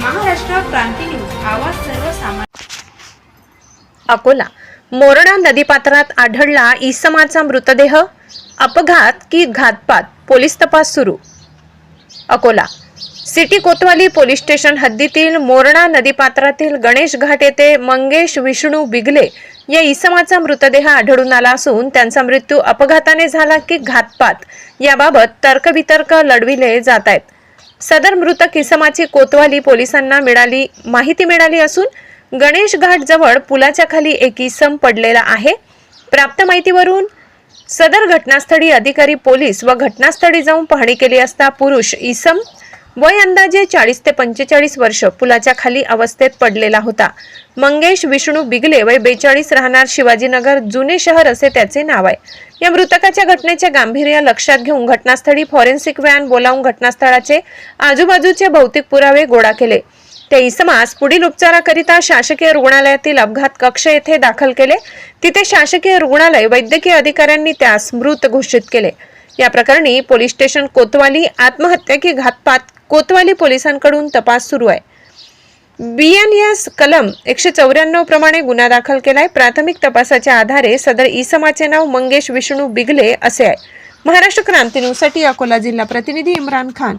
क्रांती news आवाज सर्वसामान्य. अकोला. मोरणा नदीपात्रात आढळला इसमाचा मृतदेह. अपघात की घातपात? पोलीस तपास सुरू. Akola. City Kotwali police station हद्दीतील मोरणा नदीपात्रातील गणेश घाट येथे मंगेश विष्णू बिगले या इसमाचा मृतदेह आढळून आला असून त्यांचा मृत्यू अपघाताने झाला की घातपात. याबाबत तर्कवितर्क लढविले जात आहेत. सदर मृतक इसमाची कोतवाली पोलिसांना मिळाली माहिती मिळाली असून गणेश घाट जवळ पुलाच्या खाली एक इसम पडलेला आहे. प्राप्त माहितीवरून सदर घटनास्थळी अधिकारी पोलीस व घटनास्थळी जाऊन पाहणी केली असता पुरुष इसम वय अंदाजे चाळीस ते पंचेचाळीस वर्ष पुलाच्या खाली अवस्थेत पडलेला होता. मंगेश विष्णू बिगले वय बेचाळीस राहणार शिवाजीनगर जुने शहर असे त्याचे नाव आहे. या मृतकाच्या घटनेचे गांभीर्य लक्षात घेऊन घटनास्थळी फॉरेन्सिक व्हॅन बोलावून घटनास्थळाचे आजूबाजूचे भौतिक पुरावे गोळा केले. त्या इसमास पुढील उपचाराकरिता शासकीय रुग्णालयातील अपघात कक्ष येथे दाखल केले. तिथे शासकीय रुग्णालय वैद्यकीय अधिकाऱ्यांनी त्यास मृत घोषित केले. या प्रकरणी पोलीस स्टेशन कोतवाली आत्महत्या की घातपात कोतवाली पोलिसांकडून तपास सुरू आहे. बी एन एस कलम एकशे चौऱ्याण्णव प्रमाणे गुन्हा दाखल केलाय. प्राथमिक तपासाच्या आधारे सदर इसमाचे नाव मंगेश विष्णू बिगले असे आहे. महाराष्ट्र क्रांती न्यूजसाठी अकोला जिल्हा प्रतिनिधी इम्रान खान.